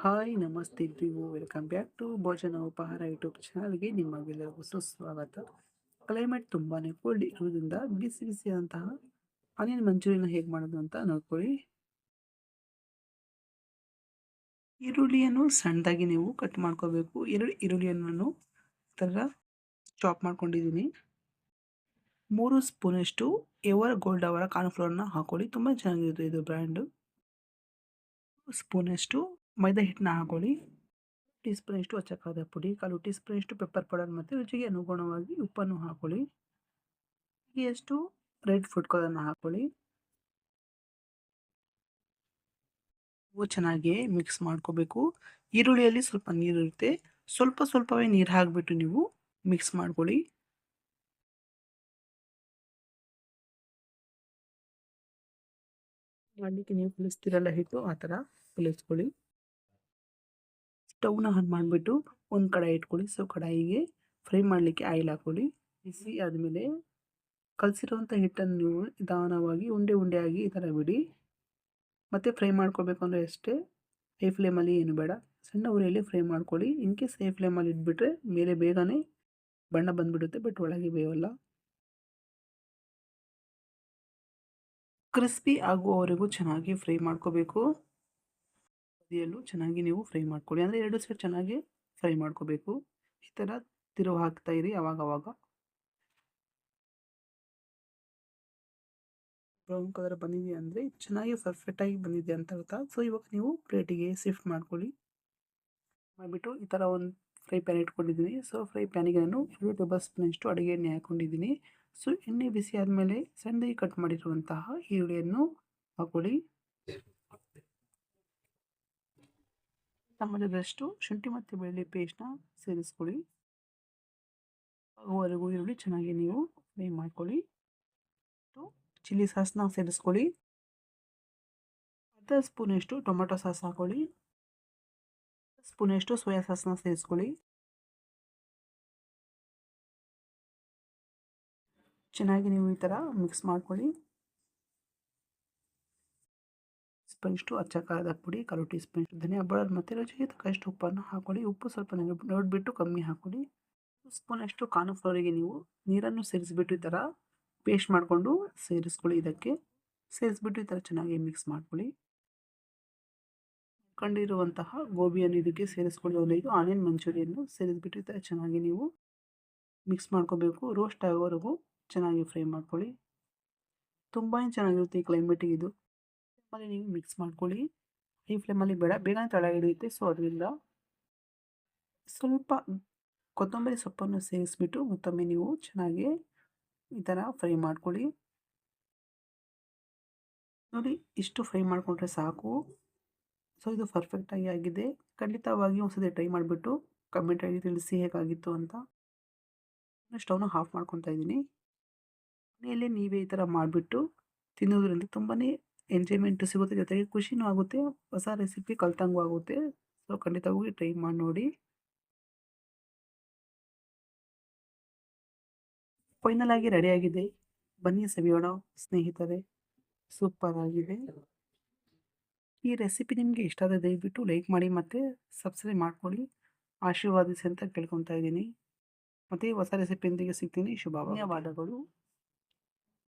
Hi, ನಮಸ್ತೆ ಎಲ್ರಿಗೂ welcome back to ಭೋಜನ ಉಪಹಾರ ಯೂಟ್ಯೂಬ್ ಚಾನಲ್ಗೆ ನಿಮಗೆಲ್ಲರಿಗೂ ಸುಸ್ವಾಗತ. ಕ್ಲೈಮೇಟ್ ತುಂಬಾ ಕೋಲ್ಡ್ ಇರುವುದರಿಂದ ಬಿಸಿ ಬಿಸಿಯಾದಂತಹ ಆನಿಯನ್ ಮಂಚೂರಿಯನ್ ಹೇಗೆ ಮಾಡೋದು ಅಂತ ನೋಡ್ಕೊಳ್ಳಿ. ಈರುಳ್ಳಿಯನ್ನು ಸಣ್ಣದಾಗಿ ನೀವು ಕಟ್ ಮಾಡ್ಕೋಬೇಕು. ಎರಡು ಈರುಳ್ಳಿಯನ್ನು ಥರ ಚಾಪ್ ಮಾಡ್ಕೊಂಡಿದ್ದೀನಿ. ಮೂರು ಸ್ಪೂನಷ್ಟು ಎವರ್ ಗೋಲ್ಡ್ ಅವರ ಕಾರ್ನ್ಫ್ಲೋರ್ನ ಹಾಕೊಳ್ಳಿ. ತುಂಬ ಚೆನ್ನಾಗಿರುತ್ತೆ ಇದು ಬ್ರ್ಯಾಂಡು ಸ್ಪೂನಷ್ಟು ಮೈದಾ ಹಿಟ್ಟನ್ನ ಹಾಕೊಳ್ಳಿ. ಟೀ ಸ್ಪೂನಷ್ಟು ಅಚ್ಚಕಾದ ಪುಡಿ, ಕಾಲು ಟೀ ಸ್ಪೂನಷ್ಟು ಪೆಪ್ಪರ್ ಪೌಡರ್ ಮತ್ತು ರುಚಿಗೆ ಅನುಗುಣವಾಗಿ ಉಪ್ಪನ್ನು ಹಾಕೊಳ್ಳಿ. ಎಷ್ಟು ರೆಡ್ ಫುಡ್ ಕಲರ್ನ ಹಾಕೊಳ್ಳಿ. ಚೆನ್ನಾಗಿ ಮಿಕ್ಸ್ ಮಾಡ್ಕೋಬೇಕು. ಈರುಳ್ಳಿಯಲ್ಲಿ ಸ್ವಲ್ಪ ನೀರು ಇರುತ್ತೆ. ಸ್ವಲ್ಪ ಸ್ವಲ್ಪವೇ ನೀರು ಹಾಕಿಬಿಟ್ಟು ನೀವು ಮಿಕ್ಸ್ ಮಾಡ್ಕೊಳ್ಳಿ. ಮಾಡಲಿಕ್ಕೆ ನೀವು ಕುಲಿಸ್ತೀರಲ್ಲ ಹಿಟ್ಟು ಆ ಥರ ಕಲಿಸ್ಕೊಳ್ಳಿ. ಸ್ಟವ್ನ ಆನ್ ಮಾಡಿಬಿಟ್ಟು ಒಂದು ಕಡಾಯಿ ಇಟ್ಕೊಳ್ಳಿ. ಸೊ ಕಡಾಯಿಗೆ ಫ್ರೈ ಮಾಡಲಿಕ್ಕೆ ಆಯಿಲ್ ಹಾಕೊಳ್ಳಿ ಬಿಸಿ ಆದಮೇಲೆ ಕಲಸಿರುವಂಥ ಹಿಟ್ಟನ್ನು ನೀವು ನಿಧಾನವಾಗಿ ಉಂಡೆ ಉಂಡೆಯಾಗಿ ಈ ಥರ ಬಿಡಿ. ಮತ್ತು ಫ್ರೈ ಮಾಡ್ಕೋಬೇಕು ಅಂದರೆ ಅಷ್ಟೇ. ಹೈ ಫ್ಲೇಮಲ್ಲಿ ಏನು ಬೇಡ. ಸಣ್ಣ ಉರಿಯಲ್ಲಿ ಫ್ರೈ ಮಾಡ್ಕೊಳ್ಳಿ. ಇನ್ ಕೇಸ್ ಹೈ ಫ್ಲೇಮಲ್ಲಿ ಇಟ್ಬಿಟ್ರೆ ಮೇಲೆ ಬೇಗನೆ ಬಣ್ಣ ಬಂದುಬಿಡುತ್ತೆ, ಬಟ್ ಒಳಗೆ ಬೇವಲ್ಲ ಕ್ರಿಸ್ಪಿ ಆಗುವವರೆಗೂ ಚೆನ್ನಾಗಿ ಫ್ರೈ ಮಾಡ್ಕೋಬೇಕು. ಬದಿಯಲ್ಲೂ ಚೆನ್ನಾಗಿ ನೀವು ಫ್ರೈ ಮಾಡ್ಕೊಳ್ಳಿ. ಅಂದರೆ ಎರಡು ಸೈಡ್ ಚೆನ್ನಾಗಿ ಫ್ರೈ ಮಾಡ್ಕೋಬೇಕು. ಈ ಥರ ತಿರುವು ಹಾಕ್ತಾ ಇರಿ ಅವಾಗ ಅವಾಗ ಬ್ರೌನ್ ಕಲರ್ ಬಂದಿದೆ ಅಂದರೆ ಚೆನ್ನಾಗಿ ಪರ್ಫೆಕ್ಟಾಗಿ ಬಂದಿದೆ ಅಂತ ಅರ್ಥ. ಸೊ ಇವಾಗ ನೀವು ಪ್ಲೇಟಿಗೆ ಶಿಫ್ಟ್ ಮಾಡ್ಕೊಳ್ಳಿ. ಮಾಡಿಬಿಟ್ಟು ಈ ಥರ ಒಂದು ಫ್ರೈ ಪ್ಯಾನ್ ಇಟ್ಕೊಂಡಿದ್ದೀನಿ. ಸೊ ಫ್ರೈ ಪ್ಯಾನಿಗೆ ನಾನು ಎರಡು ಟೇಬಲ್ ಸ್ಪೂನಷ್ಟು ಅಡುಗೆ ಎಣ್ಣೆ ಹಾಕ್ಕೊಂಡಿದ್ದೀನಿ. ಸೊ ಎಣ್ಣೆ ಬಿಸಿ ಆದಮೇಲೆ ಸಣ್ಣದಾಗಿ ಕಟ್ ಮಾಡಿರುವಂತಹ ಈರುಳ್ಳಿಯನ್ನು ಹಾಕೊಳ್ಳಿ ಚಮಚದಷ್ಟು ಶುಂಠಿ ಮತ್ತು ಬೆಳ್ಳುಳ್ಳಿ ಪೇಸ್ಟ್ನ ಸೇರಿಸ್ಕೊಳ್ಳಿ. ಆಗುವವರೆಗೂ ಈರುಳ್ಳಿ ಚೆನ್ನಾಗಿ ನೀವು ಫ್ರೈ ಮಾಡ್ಕೊಳ್ಳಿ. ಚಿಲ್ಲಿ ಸಾಸ್ನ ಸೇರಿಸ್ಕೊಳ್ಳಿ. ಅರ್ಧ ಸ್ಪೂನಷ್ಟು ಟೊಮೆಟೊ ಸಾಸ್ ಹಾಕೊಳ್ಳಿ. ಸ್ಪೂನಷ್ಟು ಸೋಯಾ ಸಾಸ್ನ ಸೇರಿಸ್ಕೊಳ್ಳಿ. ಚೆನ್ನಾಗಿ ನೀವು ಈ ಥರ ಮಿಕ್ಸ್ ಮಾಡ್ಕೊಳ್ಳಿ. ಸ್ಪೂನಷ್ಟು ಅಚ್ಚ ಖಾರದ ಪುಡಿ, ಕಾಲು ಟೀ ಸ್ಪೂನಷ್ಟು ಧನಿಯಾ ಪೌಡರ್ ಮತ್ತು ರುಚಿಗೆ ತಕ್ಕಷ್ಟು ಉಪ್ಪನ್ನು ಹಾಕೊಳ್ಳಿ. ಉಪ್ಪು ಸ್ವಲ್ಪ ನೋಡಿಬಿಟ್ಟು ಕಮ್ಮಿ ಹಾಕೊಳ್ಳಿ. ಸ್ಪೂನಷ್ಟು ಕಾರ್ನ್ಫ್ಲೋರಿಗೆ ನೀವು ನೀರನ್ನು ಸೇರಿಸ್ಬಿಟ್ಟು ಈ ಥರ ಪೇಸ್ಟ್ ಮಾಡಿಕೊಂಡು ಸೇರಿಸ್ಕೊಳ್ಳಿ ಇದಕ್ಕೆ. ಸೇರಿಸ್ಬಿಟ್ಟು ಈ ಥರ ಚೆನ್ನಾಗಿ ಮಿಕ್ಸ್ ಮಾಡ್ಕೊಳ್ಳಿ. ಕಂಡಿರುವಂತಹ ಗೋಬಿಯನ್ನು ಇದಕ್ಕೆ ಸೇರಿಸ್ಕೊಳ್ಳಿ. ಒಂದು ಇದು ಆನಿಯನ್ ಮಂಚೂರಿಯನ್ನು ಸೇರಿಸ್ಬಿಟ್ಟು ಈ ಥರ ಚೆನ್ನಾಗಿ ನೀವು ಮಿಕ್ಸ್ ಮಾಡ್ಕೋಬೇಕು. ರೋಸ್ಟ್ ಆಗೋವರೆಗೂ ಚೆನ್ನಾಗಿ ಫ್ರೈ ಮಾಡ್ಕೊಳ್ಳಿ. ತುಂಬಾ ಚೆನ್ನಾಗಿರುತ್ತೆ ಈ ಕ್ಲೈಮೇಟಿಗೆ ಇದು. ಫ್ಲೇಮಲ್ಲಿ ನೀವು ಮಿಕ್ಸ್ ಮಾಡ್ಕೊಳ್ಳಿ. ಈ ಫ್ಲೇಮಲ್ಲಿ ಬೇಡ ಬೇಗನೆ ತಳ ಹಿಡಿಯುತ್ತೆ. ಸೊ ಅದರಿಂದ ಸ್ವಲ್ಪ ಕೊತ್ತಂಬರಿ ಸೊಪ್ಪನ್ನು ಸೇರಿಸ್ಬಿಟ್ಟು ಮತ್ತೊಮ್ಮೆ ನೀವು ಚೆನ್ನಾಗಿ ಈ ಥರ ಫ್ರೈ ಮಾಡ್ಕೊಳ್ಳಿ. ನೋಡಿ, ಇಷ್ಟು ಫ್ರೈ ಮಾಡಿಕೊಂಡ್ರೆ ಸಾಕು. ಸೊ ಇದು ಪರ್ಫೆಕ್ಟಾಗಿ ಆಗಿದೆ. ಖಂಡಿತವಾಗಿ ಒಂದ್ಸತಿ ಟ್ರೈ ಮಾಡಿಬಿಟ್ಟು ಕಮೆಂಟಾಗಿ ತಿಳಿಸಿ ಹೇಗಾಗಿತ್ತು ಅಂತ. ಸ್ಟವ್ನ ಹಾಫ್ ಮಾಡ್ಕೊತಾ ಇದ್ದೀನಿ. ಮನೆಯಲ್ಲೇ ನೀವೇ ಈ ಥರ ಮಾಡಿಬಿಟ್ಟು ತಿನ್ನೋದ್ರಿಂದ ತುಂಬಾ ಎಂಜಾಯ್ಮೆಂಟು ಸಿಗುತ್ತೆ ಜೊತೆಗೆ ಖುಷಿನೂ ಆಗುತ್ತೆ, ಹೊಸ ರೆಸಿಪಿ ಕಲ್ತಂಗೂ ಆಗುತ್ತೆ. ಸೊ ಖಂಡಿತವಾಗಿ ಟ್ರೈ ಮಾಡಿ. ನೋಡಿ ಫೈನಲ್ ಆಗಿ ರೆಡಿಯಾಗಿದೆ ಬನ್ನಿ ಸವಿಯೋಣ, ಸ್ನೇಹಿತರೆ. ಸೂಪರ್ ಆಗಿದೆ. ಈ ರೆಸಿಪಿ ನಿಮಗೆ ಇಷ್ಟ ಆದರೆ ದಯವಿಟ್ಟು ಲೈಕ್ ಮಾಡಿ ಮತ್ತು ಸಬ್ಸ್ಕ್ರೈಬ್ ಮಾಡ್ಕೊಳ್ಳಿ. ಆಶೀರ್ವಾದಿಸಿ ಅಂತ ಕೇಳ್ಕೊತಾ ಇದ್ದೀನಿ. ಮತ್ತು ಹೊಸ ರೆಸಿಪಿಯೊಂದಿಗೆ ಸಿಗ್ತೀನಿ. ಶುಭ ಧನ್ಯವಾದಗಳು.